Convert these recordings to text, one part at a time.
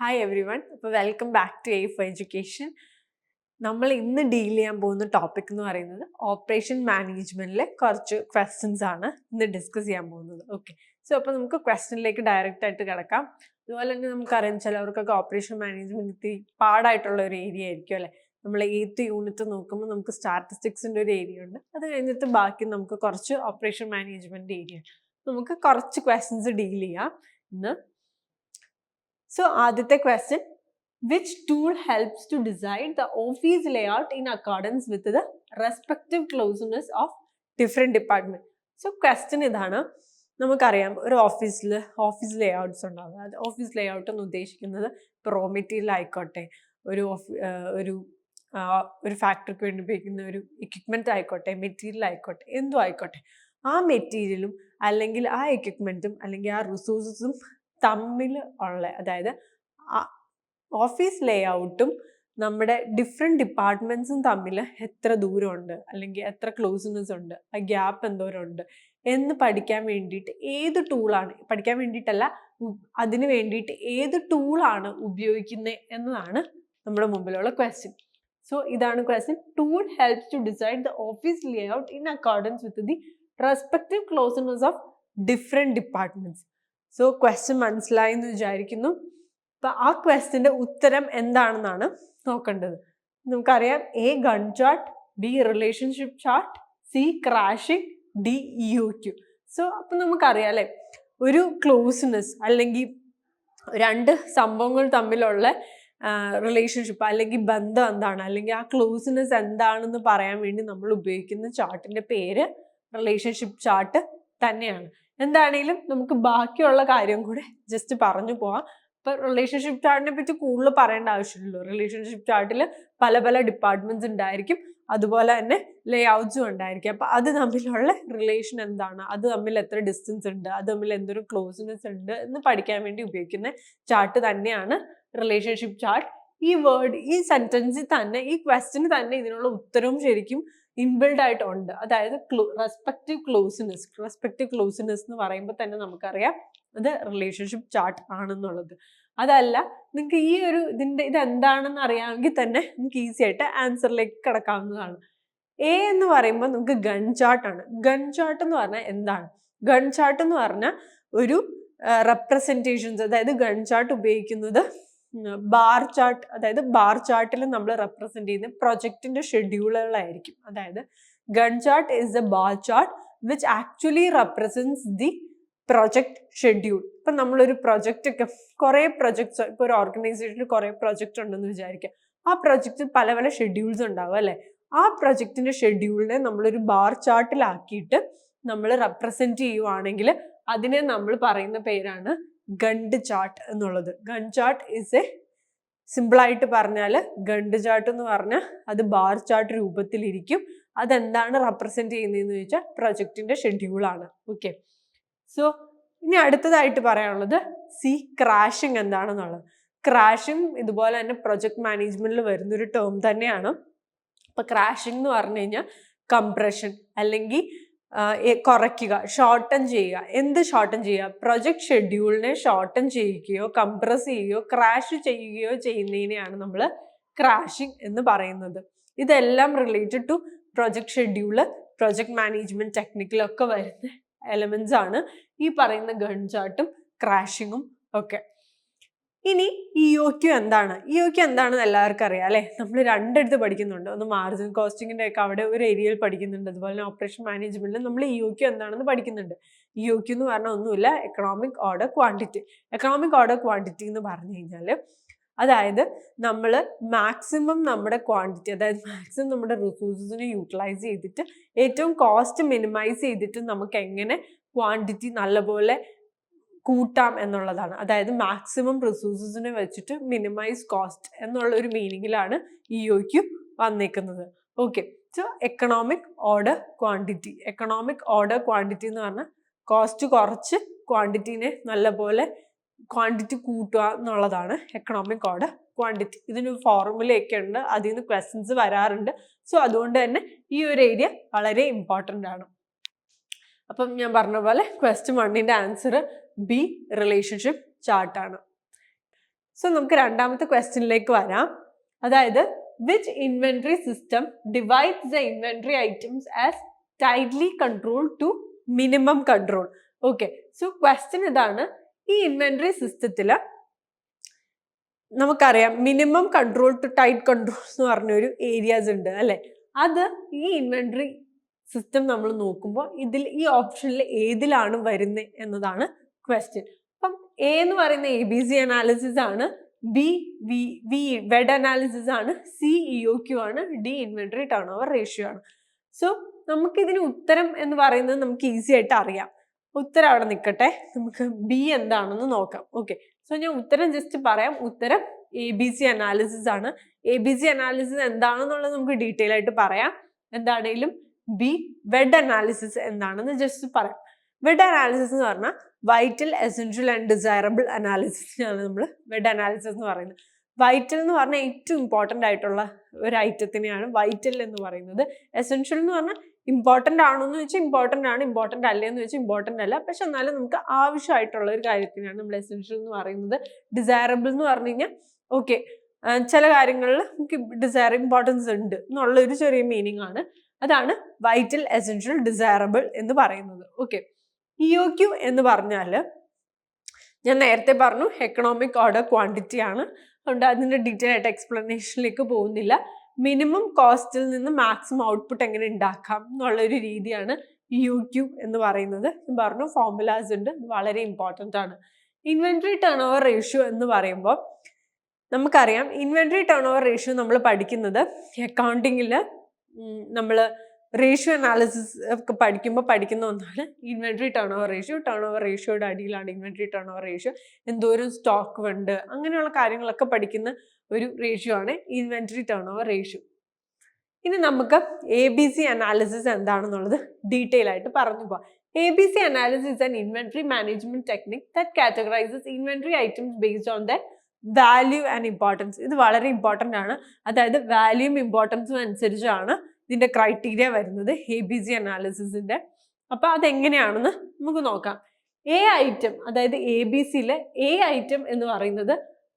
Hi everyone അപ്പോൾ welcome back to A for education നമ്മൾ ഇന്ന് ഡീൽ ചെയ്യാൻ പോകുന്ന ടോപ്പിക് എന്ന് പറയുന്നത് ഓപ്പറേഷൻ മാനേജ്മെന്റിലെ കുറച്ച് ക്വസ്റ്റ്യൻസ് ആണ് ഇന്ന് ഡിസ്കസ് ചെയ്യാൻ പോകുന്നത്. ഓക്കെ സോ അപ്പോൾ നമുക്ക് ക്വസ്റ്റ്യനിലേക്ക് ഡയറക്റ്റ് ആയിട്ട് കിടക്കാം. അതുപോലെ തന്നെ നമുക്കറിയാം ചിലവർക്കൊക്കെ ഓപ്പറേഷൻ മാനേജ്മെന്റ് ഇത്തിരി പാടായിട്ടുള്ള ഒരു ഏരിയ ആയിരിക്കും അല്ലേ? നമ്മൾ എയ്ത്ത് യൂണിറ്റ് നോക്കുമ്പോൾ നമുക്ക് സ്റ്റാറ്റിസ്റ്റിക്സിന്റെ ഒരു ഏരിയ ഉണ്ട്. അത് കഴിഞ്ഞിട്ട് ബാക്കി നമുക്ക് കുറച്ച് ഓപ്പറേഷൻ മാനേജ്മെന്റ് ഏരിയ നമുക്ക് കുറച്ച് ക്വസ്റ്റ്യൻസ് ഡീൽ ചെയ്യാം. ഇന്ന് സോ ആദ്യത്തെ question which tool helps to decide the office layout in accordance with the respective closeness of different department so question ഇതാണ്. നമുക്കറിയാം ഒരു ഓഫീസിൽ ഓഫീസ് ലേഔട്ട്സ് ഉണ്ടാവും അത് ഓഫീസ് ലേഔട്ട് എന്ന് ഉദ്ദേശിക്കുന്നത് ഇപ്പോൾ റോ മെറ്റീരിയൽ ആയിക്കോട്ടെ ഒരു ഒരു ഒരു ഫാക്ടറിക്ക് വേണ്ടി ഉപയോഗിക്കുന്ന ഒരു എക്യുപ്മെന്റ് ആയിക്കോട്ടെ മെറ്റീരിയൽ ആയിക്കോട്ടെ എന്തും ആയിക്കോട്ടെ. ആ മെറ്റീരിയലും അല്ലെങ്കിൽ ആ എക്യുപ്മെന്റും അല്ലെങ്കിൽ ആ റിസോഴ്സസും തമ്മിൽ ഉള്ള അതായത് ഓഫീസ് ലേ ഔട്ടും നമ്മുടെ ഡിഫറെന്റ് ഡിപ്പാർട്ട്മെന്റ്സും തമ്മിൽ എത്ര ദൂരമുണ്ട് അല്ലെങ്കിൽ എത്ര ക്ലോസ്നെസ് ഉണ്ട് ആ ഗ്യാപ്പ് എന്തോരം ഉണ്ട് എന്ന് പഠിക്കാൻ വേണ്ടിയിട്ട് ഏത് ടൂളാണ് പഠിക്കാൻ വേണ്ടിയിട്ടല്ല അതിന് വേണ്ടിയിട്ട് ഏത് ടൂളാണ് ഉപയോഗിക്കുന്നത് എന്നതാണ് നമ്മുടെ മുമ്പിലുള്ള ക്വസ്റ്റ്യൻ സോ ഇതാണ് question tool helps to decide the office layout in accordance with the respective closeness of different departments so question മനസ്സിലായി എന്ന് വിചാരിക്കുന്നു. അപ്പൊ ആ ക്വസ്റ്റിന്റെ ഉത്തരം എന്താണെന്നാണ് നോക്കേണ്ടത്. നമുക്കറിയാം A Gantt chart B relationship chart C crashing D U Q so അപ്പൊ നമുക്കറിയാം അല്ലെ? ഒരു ക്ലോസ്നെസ് അല്ലെങ്കിൽ രണ്ട് സംഭവങ്ങൾ തമ്മിലുള്ള റിലേഷൻഷിപ്പ് അല്ലെങ്കിൽ ബന്ധം എന്താണ്? അല്ലെങ്കിൽ ആ ക്ലോസ്നെസ് എന്താണെന്ന് പറയാൻ വേണ്ടി നമ്മൾ ഉപയോഗിക്കുന്ന ചാർട്ടിന്റെ പേര് റിലേഷൻഷിപ്പ് ചാർട്ട് തന്നെയാണ്. എന്താണെങ്കിലും നമുക്ക് ബാക്കിയുള്ള കാര്യം കൂടെ ജസ്റ്റ് പറഞ്ഞു പോവാം. ഇപ്പൊ റിലേഷൻഷിപ്പ് ചാർട്ടിനെ പറ്റി കൂടുതൽ പറയേണ്ട ആവശ്യമില്ലല്ലോ. റിലേഷൻഷിപ്പ് ചാർട്ടിൽ പല പല ഡിപ്പാർട്ട്മെന്റ്സ് ഉണ്ടായിരിക്കും. അതുപോലെ തന്നെ ലേ ഔട്ട്സും ഉണ്ടായിരിക്കും. അപ്പൊ അത് തമ്മിലുള്ള റിലേഷൻ എന്താണ്? അത് തമ്മിൽ എത്ര ഡിസ്റ്റൻസ് ഉണ്ട്? അത് തമ്മിൽ എന്തൊരു ക്ലോസ്നെസ് ഉണ്ട് എന്ന് പഠിക്കാൻ വേണ്ടി ഉപയോഗിക്കുന്ന ചാർട്ട് തന്നെയാണ് റിലേഷൻഷിപ്പ് ചാർട്ട് ഈ വേർഡ് ഈ സെന്റൻസിൽ തന്നെ ഈ ക്വസ്റ്റിന് തന്നെ ഇതിനുള്ള ഉത്തരവും ശരിക്കും ഇൻബിൽഡ് ആയിട്ടുണ്ട്. അതായത് റെസ്പെക്റ്റീവ് ക്ലോസിനെസ് റെസ്പെക്റ്റീവ് ക്ലോസിനെസ് എന്ന് പറയുമ്പോൾ തന്നെ നമുക്കറിയാം അത് റിലേഷൻഷിപ്പ് ചാർട്ട് ആണെന്നുള്ളത്. അതല്ല നിങ്ങൾക്ക് ഈ ഒരു ഇതിന്റെ ഇത് എന്താണെന്ന് അറിയാമെങ്കിൽ തന്നെ നിങ്ങൾക്ക് ഈസി ആയിട്ട് ആൻസറിലേക്ക് കിടക്കാവുന്നതാണ്. എ എന്ന് പറയുമ്പോൾ നമുക്ക് ഗൺ ചാർട്ടാണ് ഗൺ ചാർട്ട് എന്ന് പറഞ്ഞാൽ എന്താണ്? ഗൺ ചാർട്ട് എന്ന് പറഞ്ഞാൽ ഒരു റെപ്രസെന്റേഷൻസ് അതായത് ഗൺ ചാർട്ട് ഉപയോഗിക്കുന്നത് ബാർ ചാർട്ട് അതായത് ബാർ ചാർട്ടിൽ നമ്മൾ റെപ്രസെന്റ് ചെയ്യുന്ന പ്രൊജക്ടിന്റെ ഷെഡ്യൂളുകളായിരിക്കും അതായത് Gantt chart is a bar chart which actually represents the project schedule ഇപ്പം നമ്മളൊരു പ്രൊജക്റ്റ് ഒക്കെ കുറേ പ്രൊജക്ട്സ് ഇപ്പോൾ ഒരു ഓർഗനൈസേഷനിൽ കുറേ പ്രൊജക്റ്റ് ഉണ്ടെന്ന് വിചാരിക്കുക. ആ പ്രൊജക്റ്റിൽ പല പല ഷെഡ്യൂൾസ് ഉണ്ടാവും അല്ലേ? ആ പ്രൊജക്റ്റിന്റെ ഷെഡ്യൂളിനെ നമ്മളൊരു ബാർ ചാർട്ടിലാക്കിയിട്ട് നമ്മൾ റെപ്രസെന്റ് ചെയ്യുവാണെങ്കിൽ അതിനെ നമ്മൾ പറയുന്ന പേരാണ് ഗണ്ട് ചാട്ട് എന്നുള്ളത്. ഗണ്ട് ചാട്ട് ഇസ് എ സിമ്പിളായിട്ട് പറഞ്ഞാൽ ഗണ്ട് ചാട്ട് എന്ന് പറഞ്ഞാൽ അത് ബാർ ചാർട്ട് രൂപത്തിലിരിക്കും അതെന്താണ് റെപ്രസെന്റ് ചെയ്യുന്നതെന്ന് ചോദിച്ചാൽ ഷെഡ്യൂൾ ഷെഡ്യൂളാണ് ഓക്കെ സോ ഇനി അടുത്തതായിട്ട് പറയാനുള്ളത് സി ക്രാഷിംഗ് എന്താണെന്നുള്ളത്. ക്രാഷിംഗ് ഇതുപോലെ തന്നെ പ്രൊജക്ട് മാനേജ്മെന്റിൽ വരുന്നൊരു ടേം തന്നെയാണ്. ഇപ്പൊ ക്രാഷിംഗ് എന്ന് പറഞ്ഞു കഴിഞ്ഞാൽ കംപ്രഷൻ അല്ലെങ്കിൽ കുറയ്ക്കുക ഷോർട്ടൺ ചെയ്യുക. എന്ത് ഷോർട്ടൺ ചെയ്യുക? പ്രൊജക്ട് ഷെഡ്യൂളിനെ ഷോർട്ടൺ ചെയ്യുകയോ കംപ്രസ് ചെയ്യുകയോ ക്രാഷ് ചെയ്യുകയോ ചെയ്യുന്നതിനെയാണ് നമ്മൾ ക്രാഷിംഗ് എന്ന് പറയുന്നത്. ഇതെല്ലാം related to project schedule project management ടെക്നിക്കിലൊക്കെ വരുന്ന എലമെന്റ്സ് ആണ് ഈ പറയുന്ന ഗൺ ചാർട്ടും ക്രാഷിങ്ങും ഒക്കെ. ഇനി ഇ ഒ ക്യു എന്താണ്? ഇ ഒ ക്യു എന്താണെന്ന് എല്ലാവർക്കും അറിയാം അല്ലേ? നമ്മൾ രണ്ടിടത്ത് പഠിക്കുന്നുണ്ട്. ഒന്ന് മാർജിൻ കോസ്റ്റിങ്ങിന്റെ ഒക്കെ അവിടെ ഒരു ഏരിയയിൽ പഠിക്കുന്നുണ്ട്. അതുപോലെ തന്നെ ഓപ്പറേഷൻ മാനേജ്മെന്റിൽ നമ്മൾ ഇ ഒ ക്യു എന്താണെന്ന് പഠിക്കുന്നുണ്ട്. ഇ ഒ ക്യു എന്ന് പറഞ്ഞാൽ ഒന്നുമില്ല economic order quantity economic order quantity എന്ന് പറഞ്ഞു കഴിഞ്ഞാൽ അതായത് നമ്മൾ മാക്സിമം നമ്മുടെ ക്വാണ്ടിറ്റി അതായത് മാക്സിമം നമ്മുടെ റിസോഴ്സസിനെ യൂട്ടിലൈസ് ചെയ്തിട്ട് ഏറ്റവും കോസ്റ്റ് മിനിമൈസ് ചെയ്തിട്ട് നമുക്ക് എങ്ങനെ ക്വാണ്ടിറ്റി നല്ലപോലെ കൂട്ടാം എന്നുള്ളതാണ്. അതായത് മാക്സിമം റിസോഴ്സസിനെ വെച്ചിട്ട് മിനിമൈസ് കോസ്റ്റ് എന്നുള്ള ഒരു മീനിങ്ങിലാണ് ഇ ഒക്ക് വന്നേക്കുന്നത്. Okay so economic order quantity economic order quantity എന്ന് പറഞ്ഞാൽ കോസ്റ്റ് കുറച്ച് ക്വാണ്ടിറ്റീനെ നല്ലപോലെ ക്വാണ്ടിറ്റി കൂട്ടുക എന്നുള്ളതാണ് എക്കണോമിക് ഓർഡർ ക്വാണ്ടിറ്റി ഇതിന് ഫോർമുലയൊക്കെ ഉണ്ട്. അതിൽ നിന്ന് ക്വസ്റ്റ്യൻസ് വരാറുണ്ട്. സോ അതുകൊണ്ട് തന്നെ ഈ ഒരു ഏരിയ വളരെ ഇമ്പോർട്ടന്റ് ആണ്. അപ്പം ഞാൻ പറഞ്ഞ പോലെ ക്വസ്റ്റ്യൻ വണ്ണിന്റെ ആൻസർ ബി റിലേഷൻഷിപ്പ് ചാർട്ടാണ് സോ നമുക്ക് രണ്ടാമത്തെ ക്വസ്റ്റ്യനിലേക്ക് വരാം. അതായത് which inventory system divides the inventory items as tightly control to minimum control okay so question ഇതാണ്. ഈ ഇൻവെൻട്രി സിസ്റ്റത്തിൽ നമുക്കറിയാം minimum control to tight control എന്ന് പറഞ്ഞൊരു ഏരിയാസ് ഉണ്ട് അല്ലേ? അത് ഈ ഇൻവെൻട്രി സിസ്റ്റം നമ്മൾ നോക്കുമ്പോൾ ഇതിൽ ഈ ഓപ്ഷനിൽ ഏതിലാണ് വരുന്നത് എന്നതാണ് ക്വസ്റ്റ്യൻ അപ്പം എ എന്ന് പറയുന്ന എ ബി സി അനാലിസിസ് ആണ് B V V VED analysis ആണ് സി ഇ ഒ ക്യു ആണ് D inventory turn over ratio ആണ് സോ നമുക്കിതിന് ഉത്തരം എന്ന് പറയുന്നത് നമുക്ക് ഈസി ആയിട്ട് അറിയാം ഉത്തരം അവിടെ നിൽക്കട്ടെ നമുക്ക് ബി എന്താണെന്ന് നോക്കാം ഓക്കെ സോ ഞാൻ ഉത്തരം ജസ്റ്റ് പറയാം ഉത്തരം എ ബി സി അനാലിസിസ് ആണ് എ ബി സി അനാലിസിസ് എന്താണെന്നുള്ളത് നമുക്ക് ഡീറ്റെയിൽ ആയിട്ട് പറയാം എന്താണേലും ബി വെഡ് അനാലിസിസ് എന്താണെന്ന് ജസ്റ്റ് പറയാം വെഡ് അനാലിസിസ് എന്ന് പറഞ്ഞാൽ വൈറ്റൽ എസെൻഷ്യൽ ആൻഡ് ഡിസൈറബിൾ അനാലിസിസിനാണ് നമ്മൾ വെഡ് അനാലിസിസ് എന്ന് പറയുന്നത്. വൈറ്റൽ എന്ന് പറഞ്ഞാൽ ഏറ്റവും ഇമ്പോർട്ടന്റ് ആയിട്ടുള്ള ഒരു ഐറ്റത്തിനെയാണ് വൈറ്റൽ എന്ന് പറയുന്നത്. എസെൻഷ്യൽ എന്ന് പറഞ്ഞാൽ ഇമ്പോർട്ടന്റ് ആണോ എന്ന് വെച്ചാൽ ഇമ്പോർട്ടന്റ് ആണ് ഇമ്പോർട്ടന്റ് അല്ലേ എന്ന് വെച്ചാൽ ഇമ്പോർട്ടന്റ് അല്ല. പക്ഷെ എന്നാലും നമുക്ക് ആവശ്യമായിട്ടുള്ള ഒരു കാര്യത്തിനാണ് നമ്മൾ എസെൻഷ്യൽ എന്ന് പറയുന്നത്. ഡിസൈറബിൾ എന്ന് പറഞ്ഞു കഴിഞ്ഞാൽ ഓക്കെ ചില കാര്യങ്ങളിൽ നമുക്ക് ഡിസൈർ ഇമ്പോർട്ടൻസ് ഉണ്ട് എന്നുള്ള ഒരു ചെറിയ മീനിങ് ആണ്. അതാണ് വൈറ്റൽ എസെൻഷ്യൽ ഡിസൈറബിൾ എന്ന് പറയുന്നത്. ഓക്കെ ഇഒ ക്യു എന്ന് പറഞ്ഞാൽ ഞാൻ നേരത്തെ പറഞ്ഞു എക്കണോമിക് ഓർഡർ ക്വാണ്ടിറ്റി ആണ്. അതുകൊണ്ട് അതിന്റെ ഡീറ്റെയിൽ ആയിട്ട് എക്സ്പ്ലനേഷനിലേക്ക് പോകുന്നില്ല. മിനിമം കോസ്റ്റിൽ നിന്ന് മാക്സിമം ഔട്ട്പുട്ട് എങ്ങനെ ഉണ്ടാക്കാം എന്നുള്ളൊരു രീതിയാണ് യു ക്യു എന്ന് പറയുന്നത്. പറഞ്ഞു ഫോർമുലാസ് ഉണ്ട്. വളരെ ഇമ്പോർട്ടന്റ് ആണ്. ഇൻവെൻട്രി ടേൺ ഓവർ റേഷ്യോ എന്ന് പറയുമ്പോൾ നമുക്കറിയാം. ഇൻവെൻട്രി ടേൺ ഓവർ റേഷ്യോ നമ്മൾ പഠിക്കുന്നത് അക്കൗണ്ടിങ്ങിൽ നമ്മൾ റേഷ്യോ അനാലിസിസ് ഒക്കെ പഠിക്കുമ്പോൾ പഠിക്കുന്ന ഒന്നാണ് inventory turn over ratio turn over റേഷ്യോയുടെ അടിയിലാണ് ഇൻവെൻട്രി ടേൺ ഓവർ റേഷ്യോ എന്തോരം സ്റ്റോക്ക് ഉണ്ട്. അങ്ങനെയുള്ള കാര്യങ്ങളൊക്കെ പഠിക്കുന്ന ഒരു റേഷ്യോ ആണ് ഇൻവെൻട്രി ടേൺ ഓവർ റേഷ്യോ ഇനി നമുക്ക് എ ബി സി അനാലിസിസ് എന്താണെന്നുള്ളത് ഡീറ്റെയിൽ ആയിട്ട് പറഞ്ഞു പോവാം. A B C analysis and inventory management technique that categorises inventory items based on the value and importance ഇത് വളരെ ഇമ്പോർട്ടന്റ് ആണ്. അതായത് വാല്യൂം ഇമ്പോർട്ടൻസും അനുസരിച്ചാണ് ഇതിന്റെ ക്രൈറ്റീരിയ വരുന്നത് എ ബി സി അനാലിസിസിന്റെ അപ്പോൾ അതെങ്ങനെയാണെന്ന് നമുക്ക് നോക്കാം. എ ഐറ്റം അതായത് എ ബി സിയിലെ എ ഐറ്റം എന്ന് പറയുന്നത്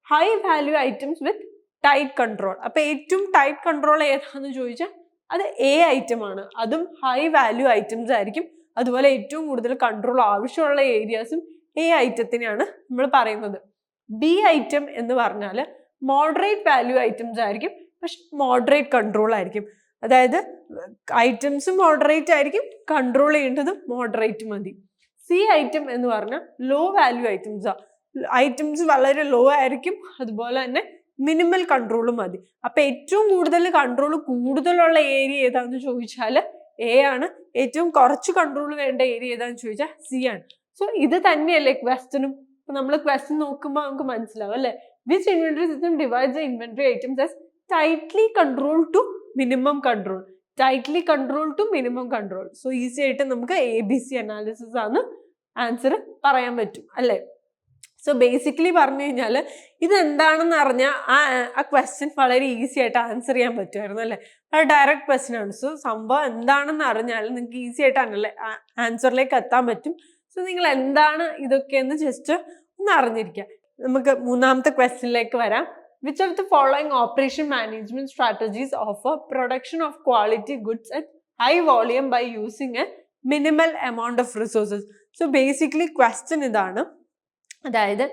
high value items with tight control അപ്പോൾ ഏറ്റവും ടൈറ്റ് കൺട്രോൾ ഏതാണെന്ന് ചോദിച്ചാൽ അത് എ ഐറ്റം ആണ്. അതും ഹൈ വാല്യൂ ഐറ്റംസ് ആയിരിക്കും. അതുപോലെ ഏറ്റവും കൂടുതൽ കൺട്രോൾ ആവശ്യമുള്ള ഏരിയാസും എ ഐറ്റത്തിനെയാണ് നമ്മൾ പറയുന്നത്. ബി ഐറ്റം എന്ന് പറഞ്ഞാൽ മോഡറേറ്റ് വാല്യൂ ഐറ്റംസ് ആയിരിക്കും. പക്ഷെ മോഡറേറ്റ് കൺട്രോൾ ആയിരിക്കും. അതായത് ഐറ്റംസും മോഡറേറ്റ് ആയിരിക്കും കൺട്രോൾ ചെയ്യേണ്ടതും മോഡറേറ്റ് മതി. സി ഐറ്റം എന്ന് പറഞ്ഞാൽ ലോ വാല്യൂ ഐറ്റംസാ ഐറ്റംസ് വളരെ ലോ ആയിരിക്കും അതുപോലെ തന്നെ മിനിമൽ കൺട്രോൾ മതി. അപ്പൊ ഏറ്റവും കൂടുതൽ കൺട്രോൾ കൂടുതലുള്ള ഏരിയ ഏതാന്ന് ചോദിച്ചാൽ എ ആണ്. ഏറ്റവും കുറച്ച് കൺട്രോൾ വേണ്ട ഏരിയ ഏതാന്ന് ചോദിച്ചാൽ സി ആണ്. സോ ഇത് തന്നെയല്ലേ ക്വസ്റ്റനും നമ്മൾ ക്വസ്റ്റൻ നോക്കുമ്പോൾ നമുക്ക് മനസ്സിലാവും അല്ലെ? Which inventory system divides inventory items as tightly control to minimum control tightly control to minimum control so easy ആയിട്ട് നമുക്ക് എ ബി സി അനാലിസിസ് ആണ് ആൻസർ പറയാൻ പറ്റും അല്ലേ? സോ ബേസിക്കലി പറഞ്ഞു കഴിഞ്ഞാൽ ഇതെന്താണെന്ന് അറിഞ്ഞാൽ ആ ആ ക്വസ്റ്റ്യൻ വളരെ ഈസി ആയിട്ട് ആൻസർ ചെയ്യാൻ പറ്റുമായിരുന്നു അല്ലേ? അത് ഡയറക്റ്റ് ക്വസ്റ്റ്യൻ ആണ്. സോ സംഭവം എന്താണെന്ന് അറിഞ്ഞാൽ നിങ്ങൾക്ക് ഈസി ആയിട്ട് അല്ലേ ആൻസറിലേക്ക് എത്താൻ പറ്റും. സോ നിങ്ങൾ എന്താണ് ഇതൊക്കെ എന്ന് ജസ്റ്റ് ഒന്ന് അറിഞ്ഞിരിക്കുക. നമുക്ക് മൂന്നാമത്തെ ക്വസ്റ്റ്യനിലേക്ക് വരാം. Which of the following operation management strategies offer production of quality goods at high volume by using a minimal amount of resources so basically question ഇതാണ്. അതായത്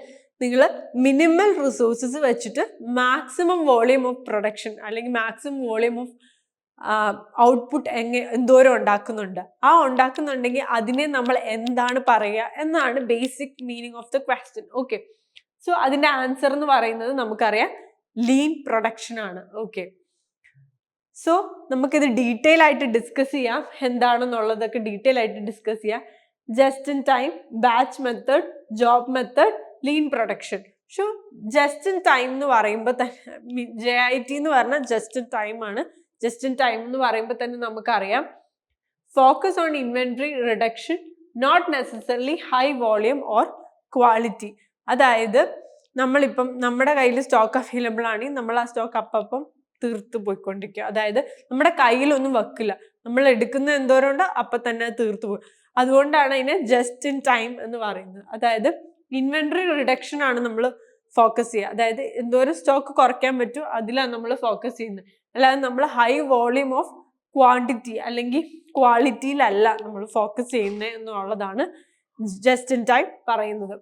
നിങ്ങൾ മിനിമൽ റിസോഴ്സസ് വെച്ചിട്ട് മാക്സിമം വോളിയം ഓഫ് പ്രൊഡക്ഷൻ അല്ലെങ്കിൽ maximum volume of output എങ്ങനെ എന്തോരം ഉണ്ടാക്കുന്നുണ്ട്. ആ ഉണ്ടാക്കുന്നുണ്ടെങ്കിൽ അതിനെ നമ്മൾ എന്താണ് പറയുക? എന്നാണ് basic meaning of the question okay so അതിന്റെ ആൻസർ എന്ന് പറയുന്നത് നമുക്കറിയാം ലീൻ പ്രൊഡക്ഷൻ ആണ്. ഓക്കെ സോ നമുക്കിത് ഡീറ്റെയിൽ ആയിട്ട് ഡിസ്കസ് ചെയ്യാം. എന്താണെന്നുള്ളതൊക്കെ ഡീറ്റെയിൽ ആയിട്ട് ഡിസ്കസ് ചെയ്യാം. Just in time batch method job method lean production so just in time എന്ന് പറയുമ്പോൾ തന്നെ ജെ ഐ ടി എന്ന് പറഞ്ഞാൽ ജസ്റ്റ് ഇൻ ടൈം ആണ്. ജസ്റ്റ് ഇൻ ടൈം എന്ന് പറയുമ്പോൾ തന്നെ നമുക്കറിയാം. Focus on inventory reduction not necessarily high volume or quality അതായത് നമ്മളിപ്പം നമ്മുടെ കയ്യിൽ സ്റ്റോക്ക് അവൈലബിൾ ആണെങ്കിൽ നമ്മൾ ആ സ്റ്റോക്ക് അപ്പം തീർത്ത് പോയിക്കൊണ്ടിരിക്കുക. അതായത് നമ്മുടെ കയ്യിലൊന്നും വെക്കില്ല. നമ്മൾ എടുക്കുന്ന എന്തോരമുണ്ട് അപ്പൊ തന്നെ തീർത്തു പോകും അതുകൊണ്ടാണ് അതിനെ ജസ്റ്റ് ഇൻ ടൈം എന്ന് പറയുന്നത്. അതായത് ഇൻവെന്ററി റിഡക്ഷൻ ആണ് നമ്മൾ ഫോക്കസ് ചെയ്യുക. അതായത് എന്തോരം സ്റ്റോക്ക് കുറയ്ക്കാൻ പറ്റും അതിലാണ് നമ്മൾ ഫോക്കസ് ചെയ്യുന്നത്. അല്ലാതെ നമ്മൾ ഹൈ വോളിയം ഓഫ് ക്വാണ്ടിറ്റി അല്ലെങ്കിൽ ക്വാളിറ്റിയിലല്ല നമ്മൾ ഫോക്കസ് ചെയ്യുന്നത് എന്നുള്ളതാണ് ജസ്റ്റ് ഇൻ ടൈം പറയുന്നത്.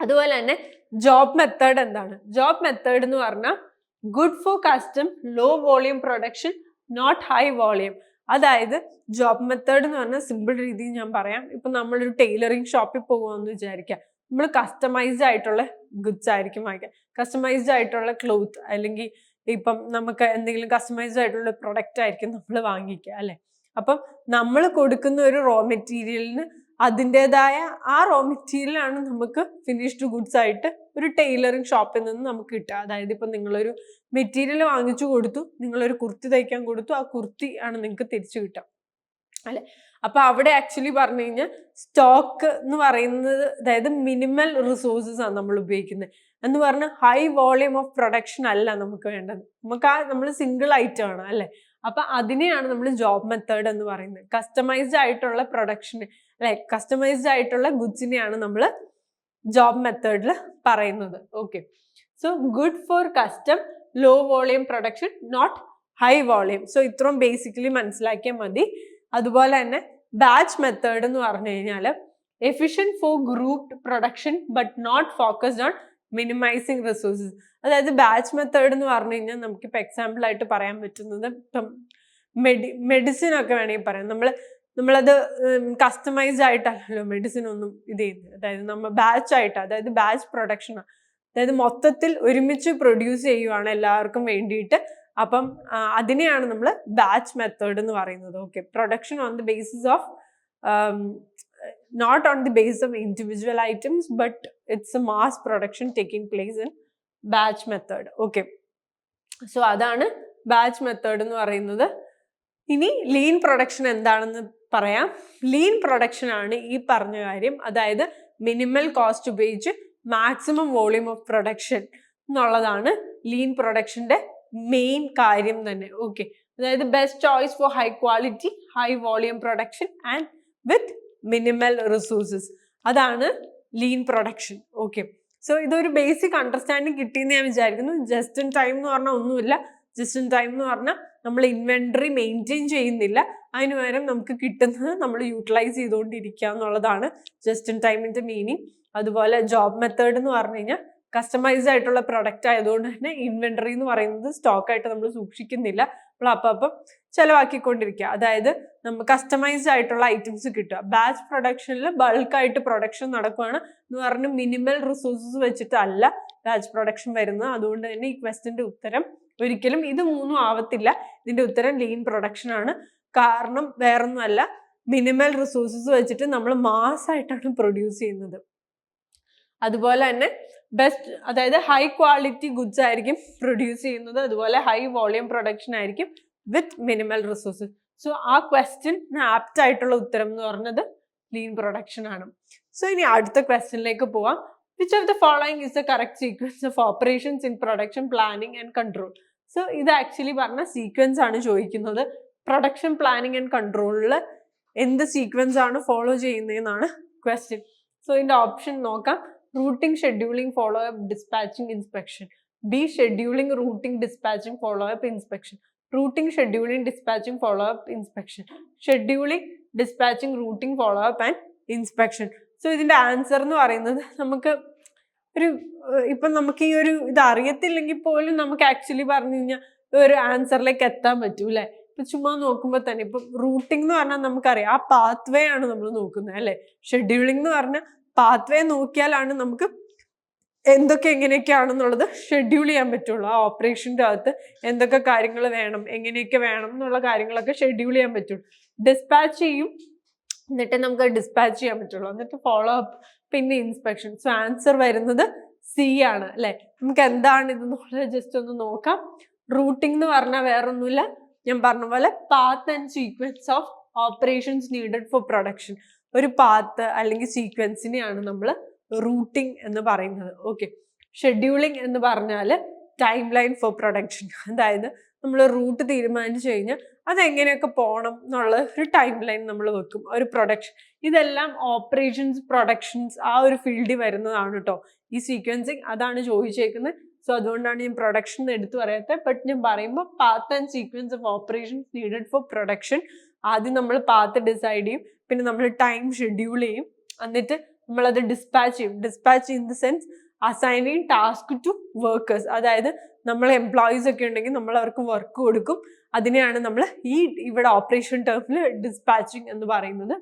അതുപോലെ തന്നെ ജോബ് മെത്തേഡ് എന്താണ്? ജോബ് മെത്തേഡ് എന്ന് പറഞ്ഞാൽ good for custom low volume production not high volume അതായത് ജോബ് മെത്തേഡ് എന്ന് പറഞ്ഞാൽ സിമ്പിൾ രീതിയിൽ ഞാൻ പറയാം. ഇപ്പൊ നമ്മളൊരു ടൈലറിങ് ഷോപ്പിൽ പോകുമെന്ന് വിചാരിക്കാം. നമ്മൾ കസ്റ്റമൈസ്ഡ് ആയിട്ടുള്ള ഗുഡ്സ് ആയിരിക്കും വാങ്ങിക്കുക കസ്റ്റമൈസ്ഡ് ആയിട്ടുള്ള ക്ലോത്ത് അല്ലെങ്കിൽ ഇപ്പം നമുക്ക് എന്തെങ്കിലും കസ്റ്റമൈസ്ഡ് ആയിട്ടുള്ള പ്രൊഡക്റ്റ് ആയിരിക്കും നമ്മൾ വാങ്ങിക്കുക അല്ലെ? അപ്പം നമ്മൾ കൊടുക്കുന്ന ഒരു റോ മെറ്റീരിയലിന് അതിന്റെതായ ആ റോ മെറ്റീരിയലാണ് നമുക്ക് ഫിനിഷ്ഡ് ഗുഡ്സ് ആയിട്ട് ഒരു ടൈലറിങ് ഷോപ്പിൽ നിന്ന് നമുക്ക് കിട്ടുക. അതായത് ഇപ്പം നിങ്ങളൊരു മെറ്റീരിയൽ വാങ്ങിച്ചു കൊടുത്തു നിങ്ങളൊരു കുർത്തി തയ്ക്കാൻ കൊടുത്തു ആ കുർത്തി ആണ് നിങ്ങൾക്ക് തിരിച്ചു കിട്ടുക. അല്ലെ? അപ്പൊ അവിടെ ആക്ച്വലി പറഞ്ഞു കഴിഞ്ഞാൽ സ്റ്റോക്ക് എന്ന് പറയുന്നത് അതായത് മിനിമൽ റിസോഴ്സസ് ആണ് നമ്മൾ ഉപയോഗിക്കുന്നത്. എന്ന് പറഞ്ഞാൽ ഹൈ വോളിയം ഓഫ് പ്രൊഡക്ഷൻ അല്ല നമുക്ക് വേണ്ടത്. നമുക്ക് ആ നമ്മൾ സിംഗിൾ ഐറ്റം ആണ് അല്ലെ? അപ്പൊ അതിനെയാണ് നമ്മൾ ജോബ് മെത്തേഡ് എന്ന് പറയുന്നത്. കസ്റ്റമൈസ്ഡ് ആയിട്ടുള്ള പ്രൊഡക്ഷൻ അല്ലെ? കസ്റ്റമൈസ്ഡ് ആയിട്ടുള്ള ഗുഡ്സിനെയാണ് നമ്മൾ ജോബ് മെത്തേഡിൽ പറയുന്നത്. Okay so good for custom low volume production not high volume so ഇത്രയും ബേസിക്കലി മനസ്സിലാക്കിയാൽ മതി. അതുപോലെ തന്നെ ബാച്ച് മെത്തേഡ് എന്ന് പറഞ്ഞു കഴിഞ്ഞാൽ efficient for group production but not focused on minimising resources അതായത് ബാച്ച് മെത്തേഡ് എന്ന് പറഞ്ഞു കഴിഞ്ഞാൽ നമുക്കിപ്പോൾ എക്സാമ്പിൾ ആയിട്ട് പറയാൻ പറ്റുന്നത് ഇപ്പം മെഡി മെഡിസിൻ ഒക്കെ വേണമെങ്കിൽ പറയാം. നമ്മൾ നമ്മളത് കസ്റ്റമൈസ്ഡ് ആയിട്ടല്ലല്ലോ മെഡിസിൻ ഒന്നും ഇത് ചെയ്യുന്നത്. അതായത് നമ്മൾ ബാച്ച് ആയിട്ട് അതായത് ബാച്ച് പ്രൊഡക്ഷൻ അതായത് മൊത്തത്തിൽ ഒരുമിച്ച് പ്രൊഡ്യൂസ് ചെയ്യുവാണ് എല്ലാവർക്കും വേണ്ടിയിട്ട്. അപ്പം അതിനെയാണ് നമ്മൾ ബാച്ച് മെത്തേഡ് എന്ന് പറയുന്നത്. Okay production on the basis of not on the base of individual items but it's a mass production taking place in batch method okay so അതാണ് ബാച്ച് മെത്തേഡ് എന്ന് പറയുന്നത്. ഇനി ലീൻ പ്രൊഡക്ഷൻ എന്താണെന്ന് പറയാം. Lean production ആണ് ഈ പറഞ്ഞ കാര്യം. അതായത് മിനിമൽ കോസ്റ്റ് ഉപയോഗിച്ച് മാക്സിമം വോളിയം ഓഫ് പ്രൊഡക്ഷൻ എന്നുള്ളതാണ് ലീൻ പ്രൊഡക്ഷന്റെ മെയിൻ കാര്യം തന്നെ. ഓക്കെ അതായത് best choice for high quality high volume production and with minimal resources അതാണ് ലീൻ പ്രൊഡക്ഷൻ ഓക്കെ സോ ഇതൊരു ബേസിക് അണ്ടർസ്റ്റാൻഡിങ് കിട്ടിയെന്ന് ഞാൻ വിചാരിക്കുന്നു. ജസ്റ്റ് ഇൻ ടൈം എന്ന് പറഞ്ഞാൽ ഒന്നുമില്ല. ജസ്റ്റ് ഇൻ ടൈം എന്ന് പറഞ്ഞാൽ നമ്മൾ ഇൻവെൻട്രി മെയിന്റെയിൻ ചെയ്യുന്നില്ല. അതിന് പകരം നമുക്ക് കിട്ടുന്നത് നമ്മൾ യൂട്ടിലൈസ് ചെയ്തുകൊണ്ടിരിക്കുക എന്നുള്ളതാണ് ജസ്റ്റ് ഇൻ ടൈമിന്റെ മീനിങ് അതുപോലെ ജോബ് മെത്തേഡ് എന്ന് പറഞ്ഞു കഴിഞ്ഞാൽ കസ്റ്റമൈസ്ഡ് ആയിട്ടുള്ള പ്രൊഡക്റ്റ് ആയതുകൊണ്ട് തന്നെ ഇൻവെന്ററി എന്ന് പറയുന്നത് സ്റ്റോക്കായിട്ട് നമ്മൾ സൂക്ഷിക്കുന്നില്ല. നമ്മൾ അപ്പം അപ്പം ചിലവാക്കിക്കൊണ്ടിരിക്കുക. അതായത് നമ്മൾ കസ്റ്റമൈസ്ഡ് ആയിട്ടുള്ള ഐറ്റംസ് കിട്ടുക. ബാച്ച് പ്രൊഡക്ഷനിൽ ബൾക്കായിട്ട് പ്രൊഡക്ഷൻ നടക്കുകയാണ് എന്ന് പറഞ്ഞ് മിനിമൽ റിസോഴ്സസ് വെച്ചിട്ടല്ല ബാച്ച് പ്രൊഡക്ഷൻ വരുന്നത്. അതുകൊണ്ട് തന്നെ ഈ ക്വസ്റ്റിന്റെ ഉത്തരം ഒരിക്കലും ഇത് മൂന്നും ആവത്തില്ല. ഇതിന്റെ ഉത്തരം ലീൻ പ്രൊഡക്ഷൻ ആണ്. കാരണം വേറൊന്നുമല്ല മിനിമൽ റിസോഴ്സസ് വെച്ചിട്ട് നമ്മൾ മാസ്സായിട്ടാണ് പ്രൊഡ്യൂസ് ചെയ്യുന്നത്. അതുപോലെ തന്നെ ബെസ്റ്റ് അതായത് ഹൈ ക്വാളിറ്റി ഗുഡ്സ് ആയിരിക്കും പ്രൊഡ്യൂസ് ചെയ്യുന്നത്. അതുപോലെ ഹൈ വോളിയം പ്രൊഡക്ഷൻ ആയിരിക്കും വിത്ത് മിനിമൽ റിസോഴ്സസ് സോ ആ ക്വസ്റ്റ്യൻ ആപ്റ്റ് ആയിട്ടുള്ള ഉത്തരം എന്ന് പറഞ്ഞത് ലീൻ പ്രൊഡക്ഷൻ ആണ്. സോ ഇനി അടുത്ത ക്വസ്റ്റ്യനിലേക്ക് പോവാം. Which of the following is the correct sequence of operations in production planning and control so ഇത് ആക്ച്വലി പറഞ്ഞ സീക്വൻസ് ആണ് ചോദിക്കുന്നത്. പ്രൊഡക്ഷൻ പ്ലാനിങ് ആൻഡ് കൺട്രോളിൽ എന്ത് സീക്വൻസ് ആണ് ഫോളോ ചെയ്യുന്നതെന്നാണ് ക്വസ്റ്റ്യൻ സോ ഇതിന്റെ ഓപ്ഷൻ നോക്കാം. Routing scheduling follow up dispatching inspection B scheduling routing dispatching follow up inspection routing scheduling dispatching follow up inspection scheduling dispatching routing follow up and inspection so ഇതിന്റെ answer എന്ന് പറയുന്നത് നമുക്ക് ഒരു ഇപ്പം നമുക്ക് ഈ ഒരു ഇത് അറിയത്തില്ലെങ്കിൽ പോലും നമുക്ക് ആക്ച്വലി പറഞ്ഞു കഴിഞ്ഞാൽ ഒരു ആൻസറിലേക്ക് എത്താൻ പറ്റൂ അല്ലെ ഇപ്പൊ ചുമ്മാ നോക്കുമ്പോൾ തന്നെ ഇപ്പൊ റൂട്ടിംഗ് എന്ന് പറഞ്ഞാൽ നമുക്കറിയാം ആ പാത്ത് വേ ആണ് നമ്മൾ നോക്കുന്നത് അല്ലെ? ഷെഡ്യൂളിംഗ് എന്ന് പറഞ്ഞാൽ പാത്ത് വേ നോക്കിയാലാണ് നമുക്ക് എന്തൊക്കെ എങ്ങനെയൊക്കെയാണെന്നുള്ളത് ഷെഡ്യൂൾ ചെയ്യാൻ പറ്റുള്ളൂ. ആ ഓപ്പറേഷന്റെ അകത്ത് എന്തൊക്കെ കാര്യങ്ങൾ വേണം എങ്ങനെയൊക്കെ വേണം എന്നുള്ള കാര്യങ്ങളൊക്കെ ഷെഡ്യൂൾ ചെയ്യാൻ പറ്റുള്ളൂ. ഡിസ്പാച്ച് ചെയ്യും എന്നിട്ട് നമുക്ക് ഡിസ്പാച്ച് ചെയ്യാൻ പറ്റുള്ളൂ. എന്നിട്ട് ഫോളോ അപ്പ് പിന്നെ ഇൻസ്പെക്ഷൻ സോ ആൻസർ വരുന്നത് സി ആണ് അല്ലേ? നമുക്ക് എന്താണ് ഇതെന്നുള്ളത് ജസ്റ്റ് ഒന്ന് നോക്കാം. റൂട്ടിംഗ് എന്ന് പറഞ്ഞാൽ വേറൊന്നുമില്ല. ഞാൻ പറഞ്ഞ പോലെ path and sequence of operations needed for production ഒരു പാത്ത് അല്ലെങ്കിൽ സീക്വൻസിനെയാണ് നമ്മൾ റൂട്ടിംഗ് എന്ന് പറയുന്നത്. ഓക്കെ ഷെഡ്യൂളിംഗ് എന്ന് പറഞ്ഞാൽ ടൈം ലൈൻ ഫോർ പ്രൊഡക്ഷൻ അതായത് നമ്മൾ റൂട്ട് തീരുമാനിച്ചു കഴിഞ്ഞാൽ അതെങ്ങനെയൊക്കെ പോകണം എന്നുള്ള ഒരു ടൈം ലൈൻ നമ്മൾ വെക്കും. ഒരു പ്രൊഡക്ഷൻ ഇതെല്ലാം ഓപ്പറേഷൻസ് പ്രൊഡക്ഷൻസ് ആ ഒരു ഫീൽഡിൽ വരുന്നതാണ് കേട്ടോ ഈ സീക്വൻസിങ് അതാണ് ചോദിച്ചേക്കുന്നത് സോ അതുകൊണ്ടാണ് ഞാൻ പ്രൊഡക്ഷൻ എടുത്തു പറയാത്തത് ബട്ട് ഞാൻ പറയുമ്പോൾ path and sequence of operations needed for production ആദ്യം നമ്മൾ പാത്ത് ഡിസൈഡ് ചെയ്യും. പിന്നെ നമ്മൾ ടൈം ഷെഡ്യൂൾ ചെയ്യും. എന്നിട്ട് നമ്മളത് ഡിസ്പാച്ച് ചെയ്യും. Dispatch in the sense assigning task to workers അതായത് നമ്മൾ എംപ്ലോയീസ് ഒക്കെ ഉണ്ടെങ്കിൽ നമ്മൾ അവർക്ക് വർക്ക് കൊടുക്കും. അതിനെയാണ് നമ്മൾ ഈ ഇവിടെ ഓപ്പറേഷൻ ടേമിൽ ഡിസ്പാച്ചിങ് എന്ന് പറയുന്നത്.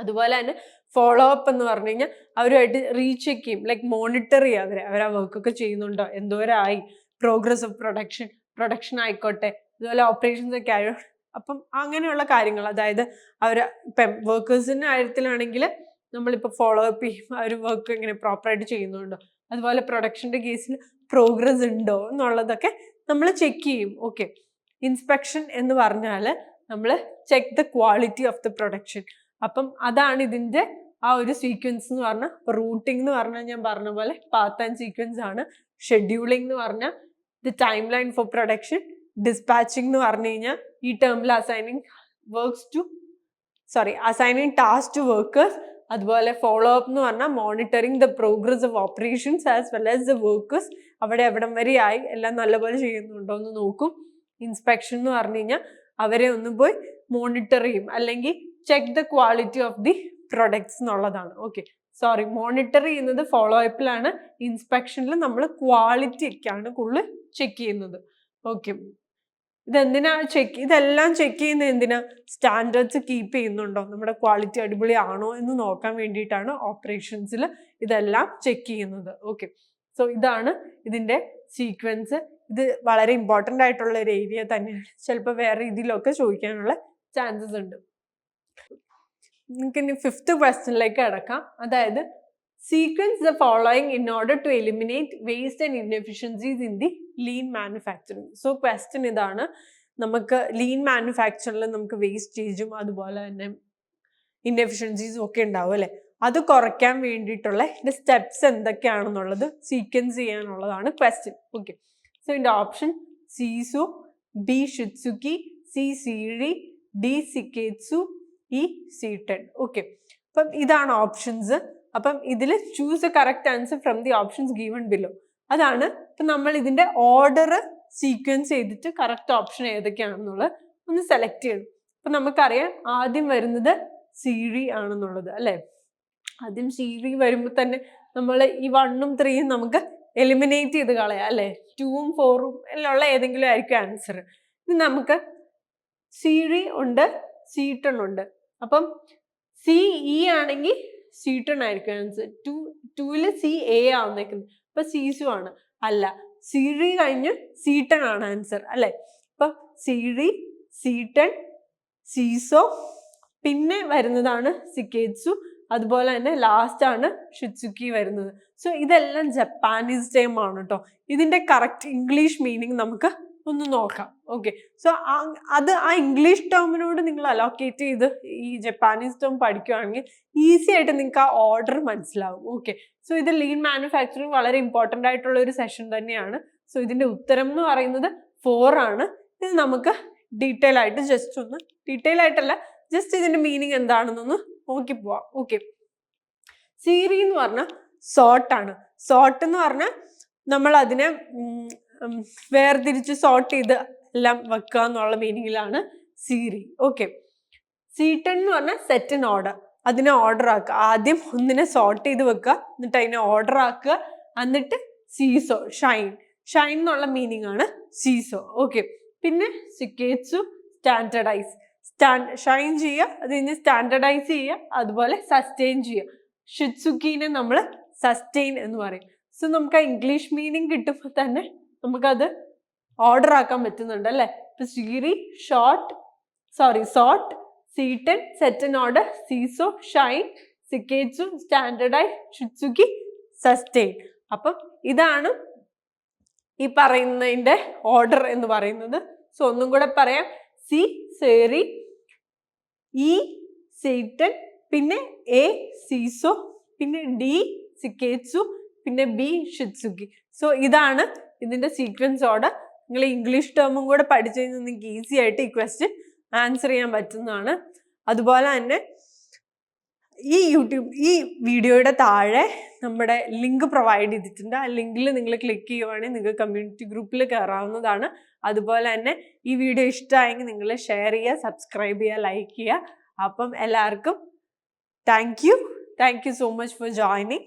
അതുപോലെ തന്നെ ഫോളോ അപ്പ് എന്ന് പറഞ്ഞു കഴിഞ്ഞാൽ അവരുമായിട്ട് റീചെക്ക് ചെയ്യും. ലൈക്ക് മോണിറ്റർ ചെയ്യുക അവരെ. അവർ ആ വർക്കൊക്കെ ചെയ്യുന്നുണ്ടോ? എന്തോരായി? പ്രോഗ്രസ് ഓഫ് പ്രൊഡക്ഷൻ പ്രൊഡക്ഷൻ ആയിക്കോട്ടെ. അതുപോലെ ഓപ്പറേഷൻസ് ഒക്കെ ആയോ? അപ്പം അങ്ങനെയുള്ള കാര്യങ്ങൾ. അതായത് അവർ ഇപ്പം വർക്കേഴ്സിന്റെ കാര്യത്തിലാണെങ്കിൽ നമ്മളിപ്പോൾ ഫോളോ അപ്പ് ചെയ്യും. അവർ വർക്ക് ഇങ്ങനെ പ്രോപ്പറായിട്ട് ചെയ്യുന്നുണ്ടോ? അതുപോലെ പ്രൊഡക്ഷന്റെ കേസിൽ പ്രോഗ്രസ് ഉണ്ടോ എന്നുള്ളതൊക്കെ നമ്മൾ ചെക്ക് ചെയ്യും. ഓക്കെ ഇൻസ്പെക്ഷൻ എന്ന് പറഞ്ഞാൽ നമ്മൾ check the quality of the production അപ്പം അതാണ് ഇതിന്റെ ആ ഒരു സീക്വൻസ് എന്ന് പറഞ്ഞാൽ റൂട്ടിംഗ് എന്ന് പറഞ്ഞാൽ ഞാൻ പറഞ്ഞ പോലെ പാത്ത് ആൻഡ് സീക്വൻസ് ആണ്. ഷെഡ്യൂളിംഗ് എന്ന് പറഞ്ഞാൽ the timeline for production dispatching എന്ന് പറഞ്ഞു കഴിഞ്ഞാൽ ഈ ടേമിൽ assigning works to sorry assigning task to workers അതുപോലെ ഫോളോ അപ്പ് എന്ന് പറഞ്ഞാൽ monitoring the progress of operations as well as the workers അവിടെ എവിടം വരെ ആയി എല്ലാം നല്ലപോലെ ചെയ്യുന്നുണ്ടോ എന്ന് നോക്കും. ഇൻസ്പെക്ഷൻ എന്ന് പറഞ്ഞു കഴിഞ്ഞാൽ അവരെ ഒന്ന് പോയി മോണിറ്റർ ചെയ്യും. അല്ലെങ്കിൽ check the quality of the products എന്നുള്ളതാണ്. ഓക്കെ സോറി മോണിറ്റർ ചെയ്യുന്നത് ഫോളോ അപ്പിലാണ് ഇൻസ്പെക്ഷനിൽ നമ്മൾ ക്വാളിറ്റി ഒക്കെയാണ് കൂടുതൽ ചെക്ക് ചെയ്യുന്നത്. ഓക്കെ ഇതെന്തിനാ ചെക്ക് ഇതെല്ലാം ചെക്ക് ചെയ്യുന്ന എന്തിനാ? സ്റ്റാൻഡേർഡ്സ് കീപ്പ് ചെയ്യുന്നുണ്ടോ? നമ്മുടെ ക്വാളിറ്റി അടിപൊളിയാണോ എന്ന് നോക്കാൻ വേണ്ടിയിട്ടാണ് ഓപ്പറേഷൻസിൽ ഇതെല്ലാം ചെക്ക് ചെയ്യുന്നത്. ഓക്കെ സോ ഇതാണ് ഇതിന്റെ സീക്വൻസ് ഇത് വളരെ ഇമ്പോർട്ടന്റ് ആയിട്ടുള്ള ഒരു ഏരിയ തന്നെയാണ്. ചിലപ്പോൾ വേറെ രീതിയിലൊക്കെ ചോദിക്കാനുള്ള ചാൻസസ് ഉണ്ട്. നിങ്ങൾക്ക് ഇനി ഫിഫ്ത്ത് ക്വസ്റ്റ്യനിലേക്ക് കിടക്കാം. അതായത് sequence the following in order to eliminate waste and inefficiencies in the lean manufacturing so question ഇതാണ്. നമുക്ക് ലീൻ മാനുഫാക്ചറിൽ നമുക്ക് വേസ്റ്റേജും അതുപോലെ തന്നെ ഇൻഎഫിഷ്യൻസീസും ഒക്കെ ഉണ്ടാവും അല്ലേ? അത് കുറയ്ക്കാൻ വേണ്ടിയിട്ടുള്ള ഇതിന്റെ സ്റ്റെപ്സ് എന്തൊക്കെയാണെന്നുള്ളത് സീക്വൻസ് ചെയ്യാനുള്ളതാണ് ക്വസ്റ്റ്യൻ ഓക്കെ സോ ഇതിന്റെ option സീസു B ഷിറ്റ്സുക്കി C സീഴി D സിക്കേറ്റ്സു E C ten okay അപ്പം ഇതാണ് ഓപ്ഷൻസ് അപ്പം ഇതിൽ choose a correct answer from the options given below അതാണ് ഇപ്പം നമ്മൾ ഇതിന്റെ ഓർഡർ സീക്വൻസ് ചെയ്തിട്ട് കറക്റ്റ് ഓപ്ഷൻ ഏതൊക്കെയാണെന്നുള്ളത് ഒന്ന് സെലക്ട് ചെയ്യണം. അപ്പം നമുക്കറിയാം ആദ്യം വരുന്നത് സീഴി ആണെന്നുള്ളത് അല്ലേ? ആദ്യം സീഴി വരുമ്പോൾ തന്നെ നമ്മൾ ഈ വണ്ണും ത്രീയും നമുക്ക് എലിമിനേറ്റ് ചെയ്ത് കളയാം അല്ലേ? ടൂവും ഫോറും എല്ലാം ഉള്ള ഏതെങ്കിലും ആയിരിക്കും ആൻസർ ഇത് നമുക്ക് സീഴി ഉണ്ട് സീട്ടൺ ഉണ്ട്. അപ്പം സി ഇ ആണെങ്കിൽ സി സീട്ടൺ ആയിരിക്കും ആൻസർ ടു ടുവിൽ സി എ ആവുന്നേക്കുന്നത് അപ്പൊ സി സു ആണ്. അല്ല സി ഡി കഴിഞ്ഞ് സി സീട്ടൺ ആണ് ആൻസർ അല്ലെ? അപ്പൊ സീഴി സീട്ടൺ സീസോ പിന്നെ വരുന്നതാണ് സിക്കേറ്റ്സു അതുപോലെ തന്നെ ലാസ്റ്റ് ആണ് ഷിറ്റ്സുക്കി വരുന്നത്. സോ ഇതെല്ലാം ജപ്പാനീസ് ടൈം ആണ് കേട്ടോ ഇതിന്റെ കറക്റ്റ് ഇംഗ്ലീഷ് മീനിങ് നമുക്ക് ഒന്ന് നോക്കാം. ഓക്കെ സോ അത് ആ ഇംഗ്ലീഷ് ടേമിനോട് നിങ്ങൾ അലോക്കേറ്റ് ചെയ്ത് ഈ ജപ്പാനീസ് ടേം പഠിക്കുകയാണെങ്കിൽ ഈസി ആയിട്ട് നിങ്ങൾക്ക് ആ ഓർഡർ മനസ്സിലാവും. ഓക്കെ സോ ഇത് ലീൻ മാനുഫാക്ചറിങ് വളരെ ഇമ്പോർട്ടന്റ് ആയിട്ടുള്ള ഒരു സെഷൻ തന്നെയാണ്. സോ ഇതിന്റെ ഉത്തരം എന്ന് പറയുന്നത് ഫോർ ആണ്. ഇത് നമുക്ക് ഡീറ്റെയിൽ ആയിട്ട് ജസ്റ്റ് ഒന്ന് ഡീറ്റെയിൽ ആയിട്ടല്ല ജസ്റ്റ് ഇതിന്റെ മീനിങ് എന്താണെന്നൊന്ന് നോക്കി പോവാം. ഓക്കെ സീറി എന്ന് പറഞ്ഞാൽ സോട്ടാണ് സോട്ട് എന്ന് പറഞ്ഞാൽ നമ്മൾ അതിനെ വേർതിരിച്ച് സോർട്ട് ചെയ്ത് എല്ലാം വെക്കുക എന്നുള്ള മീനിങ്ങിലാണ് സീറി ഓക്കെ സീട്ടൺ എന്ന് പറഞ്ഞാൽ സെറ്റ് ഇൻ ഓർഡർ അതിനെ ഓർഡർ ആക്കുക. ആദ്യം ഒന്നിനെ സോർട്ട് ചെയ്ത് വെക്കുക. എന്നിട്ട് അതിനെ ഓർഡർ ആക്കുക. എന്നിട്ട് സീസോ ഷൈൻ ഷൈൻ എന്നുള്ള മീനിങ് ആണ് സീസോ ഓക്കെ പിന്നെ സിക്കേറ്റ്സു സ്റ്റാൻഡർഡൈസ് സ്റ്റാൻഡ് ഷൈൻ ചെയ്യുക. അത് കഴിഞ്ഞ് സ്റ്റാൻഡർഡൈസ് ചെയ്യുക. അതുപോലെ സസ്റ്റെയിൻ ചെയ്യുക. ഷിറ്റ്സുക്കീനെ നമ്മൾ സസ്റ്റെയിൻ എന്ന് പറയും. സോ നമുക്ക് ആ ഇംഗ്ലീഷ് മീനിങ് കിട്ടുമ്പോൾ തന്നെ നമുക്കത് ഓർഡർ ആക്കാൻ പറ്റുന്നുണ്ട് അല്ലേ? ഇപ്പൊ Serie short sorry sort cetane set order seesaw shine സിക്കേറ്റ്സു സ്റ്റാൻഡേർഡായി ഷുസുക്കി സസ്റ്റെയിൻ അപ്പം ഇതാണ് ഈ പറയുന്നതിന്റെ ഓർഡർ എന്ന് പറയുന്നത്. സോ ഒന്നും കൂടെ പറയാം. സി സേറി ഇ സീറ്റൻ പിന്നെ എ സീസോ പിന്നെ ഡി സിക്കേറ്റ്സു പിന്നെ ബി ഷിറ്റ്സുക്കി സോ ഇതാണ് ഇതിന്റെ ഓർഡർ നിങ്ങൾ ഇംഗ്ലീഷ് ടേമും കൂടെ പഠിച്ചു കഴിഞ്ഞാൽ നിങ്ങൾക്ക് ഈസി ആയിട്ട് ഈ ക്വസ്റ്റ്യൻ ആൻസർ ചെയ്യാൻ പറ്റുന്നതാണ്. അതുപോലെ തന്നെ ഈ യൂട്യൂബ് ഈ വീഡിയോയുടെ താഴെ നമ്മുടെ ലിങ്ക് പ്രൊവൈഡ് ചെയ്തിട്ടുണ്ട്. ആ ലിങ്കിൽ നിങ്ങൾ ക്ലിക്ക് ചെയ്യുവാണെങ്കിൽ നിങ്ങൾക്ക് കമ്മ്യൂണിറ്റി ഗ്രൂപ്പിൽ കയറാവുന്നതാണ് അതുപോലെ തന്നെ ഈ വീഡിയോ ഇഷ്ടമായെങ്കിൽ നിങ്ങൾ ഷെയർ ചെയ്യുക സബ്സ്ക്രൈബ് ചെയ്യുക ലൈക്ക് ചെയ്യുക. അപ്പം എല്ലാവർക്കും thank you thank you so much for joining